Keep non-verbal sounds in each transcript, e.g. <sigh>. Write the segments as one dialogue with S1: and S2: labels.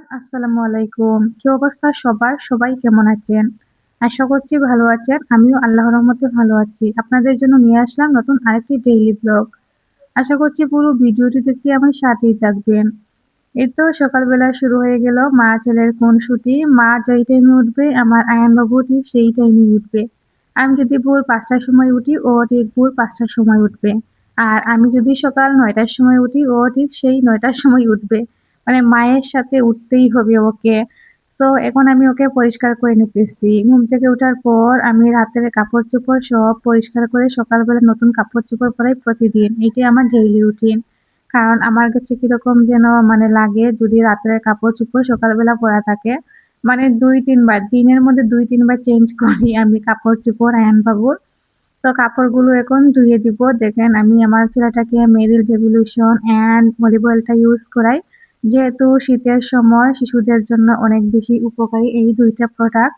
S1: Everyone, আসসালামু আলাইকুম। কি অবস্থা সবার? সবাই কেমন আছেন? আশা করছি ভালো আছেন। আমিও আল্লাহর রহমতে ভালো আছি। আপনাদের জন্য নিয়ে আসলাম নতুন আরেকটি ডেইলি ব্লগ আশা করছি পুরো ভিডিওটি দেখতে আমার সাথেই থাকবেন। এই তো সকালবেলা শুরু হয়ে গেল মা ছেলের কোন ছুটি। মা যেই টাইমে উঠবে, আমার আয়ান বাবু ঠিক সেই টাইমে উঠবে। আমি যদি ভোর পাঁচটার সময় উঠি, ও ঠিক ভোর পাঁচটার সময় উঠবে। আর আমি যদি সকাল নয়টার সময় উঠি, ও ঠিক সেই নয়টার সময় উঠবে। মানে মায়ের সাথে উঠতেই হবে ওকে। সো এখন আমি ওকে পরিষ্কার করে নিতেছি। ঘুম থেকে ওঠার পর আমি রাতের কাপড় চোপড় সব পরিষ্কার করে সকালবেলা নতুন কাপড় চোপড় পরাই প্রতিদিন। এটাই আমার ডেইলি রুটিন কারণ আমার কাছে কীরকম যেন মানে লাগে যদি রাতের কাপড় চোপড় সকালবেলা পরা থাকে। মানে দুই তিনবার, দিনের মধ্যে দুই তিনবার চেঞ্জ করি আমি কাপড় চোপড় আয়ন বাবুর। তো কাপড়গুলো এখন ধুয়ে দিব। দেখেন আমি আমার ছেলেটাকে মেরিল ভেভিলুশন অ্যান্ড অয়েলটা ইউজ করাই। যেহেতু শীতের সময় শিশুদের জন্য অনেক বেশি উপকারী এই দুইটা প্রোডাক্ট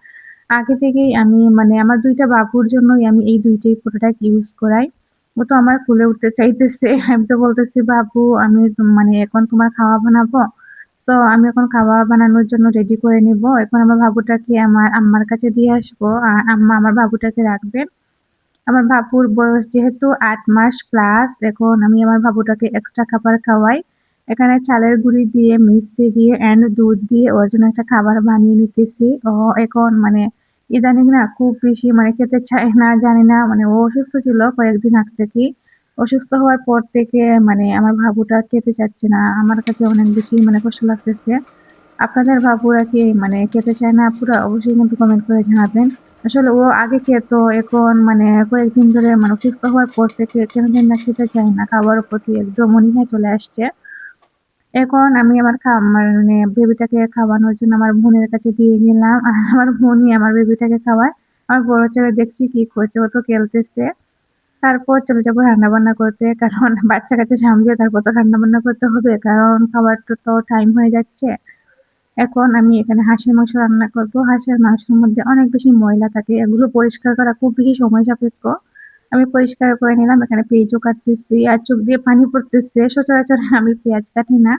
S1: আগে থেকেই আমি মানে আমার দুইটা বাবুর জন্যই আমি এই দুইটাই প্রোডাক্ট ইউজ করাই। ও তো আমার খুলে উঠতে চাইতেছে। <laughs> আমি তো বলতেছি, বাবু, আমি মানে এখন তোমার খাওয়া বানাবো? তো আমি এখন খাওয়া বানানোর জন্য রেডি করে নিব। এখন আমার বাবুটাকে আমার আম্মার কাছে দিয়ে আসব। আর আম্মা আমার বাবুটাকে রাখবেন আমার বাবুর বয়স যেহেতু আট মাস প্লাস এখন আমি আমার বাবুটাকে এক্সট্রা খাবার খাওয়াই। এখানে চালের গুঁড়ি দিয়ে, মিষ্টি দিয়ে অ্যান্ড দুধ দিয়ে ওর জন্য একটা খাবার বানিয়ে নিতেছি। ও এখন মানে ইদানিং না খুব বেশি মানে খেতে চায় না, জানি না। মানে ও অসুস্থ ছিল কয়েকদিন আগ থেকেই। অসুস্থ হওয়ার পর থেকে মানে আমার ভাবুটা খেতে চাচ্ছে না। আমার কাছে অনেক বেশি মানে কষ্ট লাগতেছে। আপনাদের ভাবুরা কি মানে খেতে চায় না? পুরো অবশ্যই কিন্তু কমেন্ট করে জানাবেন। আসলে ও আগে খেত, এখন মানে কয়েকদিন ধরে মানে অসুস্থ হওয়ার পর থেকে কেন না খেতে চায় না। খাবার প্রতি একদম অনীহা চলে আসছে। এখন আমি আমার মানে বেবিটাকে খাওয়ানোর জন্য আমার বোনের কাছে দিয়ে গেলাম। আর আমার বোনই আমার বেবিটাকে খাওয়ায়। আমার বড় ছেলে দেখছি কি করছে, ও তো খেলতেছে। তারপর চলে যাব রান্না বান্না করতে। কারণ বাচ্চা কাছে সামলে তারপর তো রান্না বান্না করতে হবে। কারণ খাবার তো টাইম হয়ে যাচ্ছে। এখন আমি এখানে হাঁসের মাংস রান্না করব। হাঁসের মাংসের মধ্যে অনেক বেশি ময়লা থাকে। এগুলো পরিষ্কার করা খুব বেশি সময় সাপেক্ষ। আমি পরিষ্কার করে নিলাম, এখানে পেঁয়াজও কাটতেছি, আর চোখ দিয়ে পানি পড়তেছে। সচরাচর আমি পেঁয়াজ কাটি না।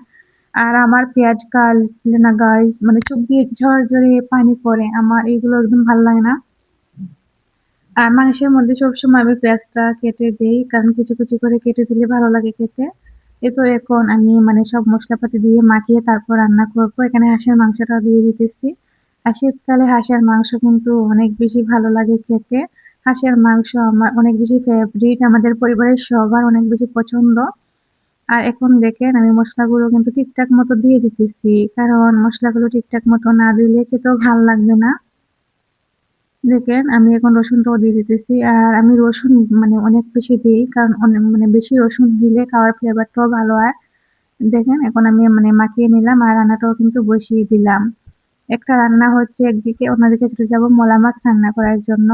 S1: আর আমার পেঁয়াজ কাটলে না গাইজ মানে চোখ দিয়ে ঝড় ঝরঝরে পানি পড়ে, আমার এগুলো একদম ভালো লাগে না। আর মাংসের মধ্যে সবসময় আমি পেঁয়াজটা কেটে দিই, কারণ কুচি কুচি করে কেটে দিলে ভালো লাগে খেতে। এ তো এখন আমি মানে সব মশলাপাতি দিয়ে মাখিয়ে তারপর রান্না করব। এখানে হাঁসের মাংসটা দিয়ে দিতেছি। আর শীতকালে হাঁসের মাংস কিন্তু অনেক বেশি ভালো লাগে খেতে। হাঁসের মাংস আমার অনেক বেশি ফেভারিট আমাদের পরিবারের সবার অনেক বেশি পছন্দ। আর এখন দেখেন আমি মশলাগুলো কিন্তু ঠিকঠাক মতো দিয়ে দিতেছি, কারণ মশলাগুলো ঠিকঠাক মতো না দিলে খেতেও ভালো লাগবে না। দেখেন আমি এখন রসুনটাও দিয়ে দিতেছি, আর আমি রসুন মানে অনেক বেশি দিই, কারণ অনেক মানে বেশি রসুন দিলে খাওয়ার ফ্লেভারটাও ভালো হয়। দেখেন এখন আমি মানে মাখিয়ে নিলাম আর রান্নাটাও কিন্তু বসিয়ে দিলাম। একটা রান্না হচ্ছে একদিকে অন্যদিকে চলে যাব মলা মাছ রান্না করার জন্য।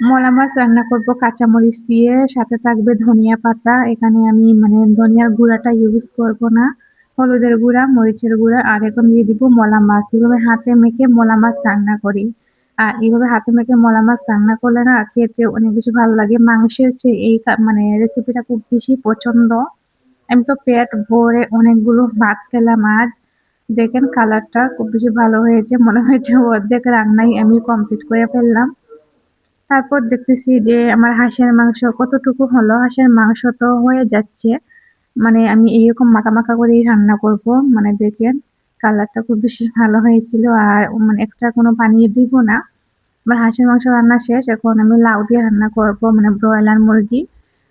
S1: মলা মাছ রান্না করব, কাঁচামরিচ দিয়ে, সাথে থাকবে ধনিয়া পাতা। এখানে আমি মানে ধনিয়ার গুঁড়াটা ইউজ করব না, হলুদের গুঁড়া, মরিচের গুঁড়া, আর এখন দিয়ে দিব মলা মাছ। এইভাবে হাতে মেখে মলা মাছ রান্না করি। আর এইভাবে হাতে মেখে মলা মাছ রান্না করলে না খেতে অনেক বেশি ভালো লাগে। মাংসের চেয়ে এই মানে রেসিপিটা খুব বেশি পছন্দ। আমি তো পেট ভরে অনেকগুলো ভাত খেলাম আজ। দেখেন কালারটা খুব বেশি ভালো হয়েছে, মনে হয়েছে অর্ধেক রান্নাই আমি কমপ্লিট করে ফেললাম। তারপর দেখতেছি যে আমার হাঁসের মাংস কতটুকু হলো? হাঁসের মাংস তো হয়ে যাচ্ছে। মানে আমি এইরকম মাখা মাখা করেই রান্না করব। মানে দেখেন, কালারটা খুব বেশি ভালো হয়েছিল আর মানে এক্সট্রা কোনো পানি দিব না। আমার হাঁসের মাংস রান্না শেষ। এখন আমি লাউ দিয়ে রান্না করব মানে ব্রয়লার মুরগি।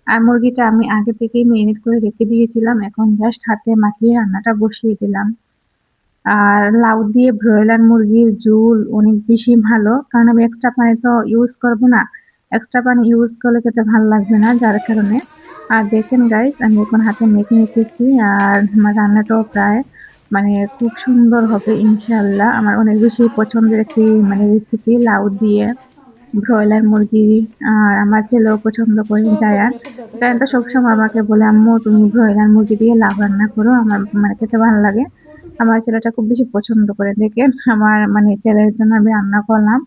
S1: আর মুরগিটা আমি আগে থেকেই মেরিনেট করে রেখে দিয়েছিলাম। এখন জাস্ট হাতে মাখিয়ে রান্নাটা বসিয়ে দিলাম। আর লাউ দিয়ে ব্রয়লার মুরগির ঝুল অনেক বেশি ভালো। কারণ আমি এক্সট্রা পানি তো ইউজ করব না। এক্সট্রা পানি ইউজ করলে খেতে ভালো লাগবে না, যার কারণে। আর দেখেন গাইস আমি এখন হাতে মেখে নিতেছি আর আমার রান্নাটাও প্রায় মানে খুব সুন্দর হবে ইনশাল্লাহ আমার অনেক বেশি পছন্দের একটি মানে রেসিপি লাউ দিয়ে ব্রয়লার মুরগি। আর আমার ছেলেও পছন্দ করে, জায়ান। জায়ান তো সবসময় আমাকে বলে, আম্মু, তুমি ব্রয়লার মুরগি দিয়ে লাউ রান্না করো, আমার মানে খেতে ভালো লাগে। আমার ছেলেটা খুব বেশি পছন্দ করে। দেখেন, আমার মানে ছেলের জন্য আমি রান্না করলাম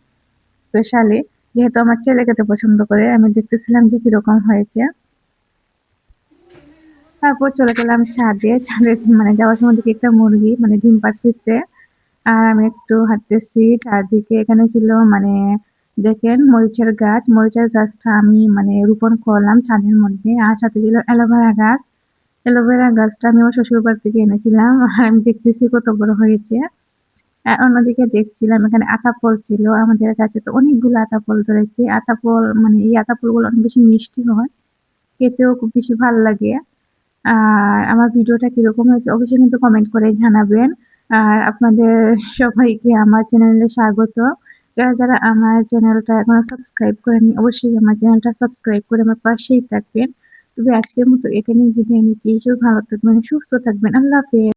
S1: স্পেশালি যেহেতু আমার ছেলে খেতে পছন্দ করে, আমি দেখতেছিলাম যে কীরকম হয়েছে। তারপর চলে গেলাম ছাদে। ছাদে মানে যাওয়ার সময় দেখি একটা মুরগি মানে ডিম পাড়তেছে। আর আমি একটু হাঁটতেছি চারদিকে। এখানে ছিল মানে দেখেন মরিচের গাছ। মরিচের গাছটা আমি মানে রোপণ করলাম ছাদের মধ্যে। আর সাথে ছিল অ্যালোভেরা গাছ। অ্যালোভেরা গাছটা আমি আমার শ্বশুর বাড়ি থেকে এনেছিলাম। আর আমি দেখতেছি কত বড় হয়েছে। আর অন্যদিকে দেখছিলাম, এখানে আতা ফল ছিল। আমাদের কাছে তো অনেকগুলো আতা ফল ধরেছে। আতা ফল মানে এই আতা ফলগুলো অনেক বেশি মিষ্টি হয়। খেতেও খুব বেশি ভালো লাগে। আর আমার ভিডিওটা কীরকম হয়েছে অবশ্যই কিন্তু কমেন্ট করে জানাবেন। আর আপনাদের সবাইকে আমার চ্যানেলে স্বাগত। যারা যারা আমার চ্যানেলটা এখনও সাবস্ক্রাইব করেনি অবশ্যই আমার চ্যানেলটা সাবস্ক্রাইব করে আমার পাশেই থাকবেন। তবে আজকের মতো এখানেই বিদায় নিচ্ছি। ভালো থাকবেন সুস্থ থাকবেন। আল্লাহ হাফেজ।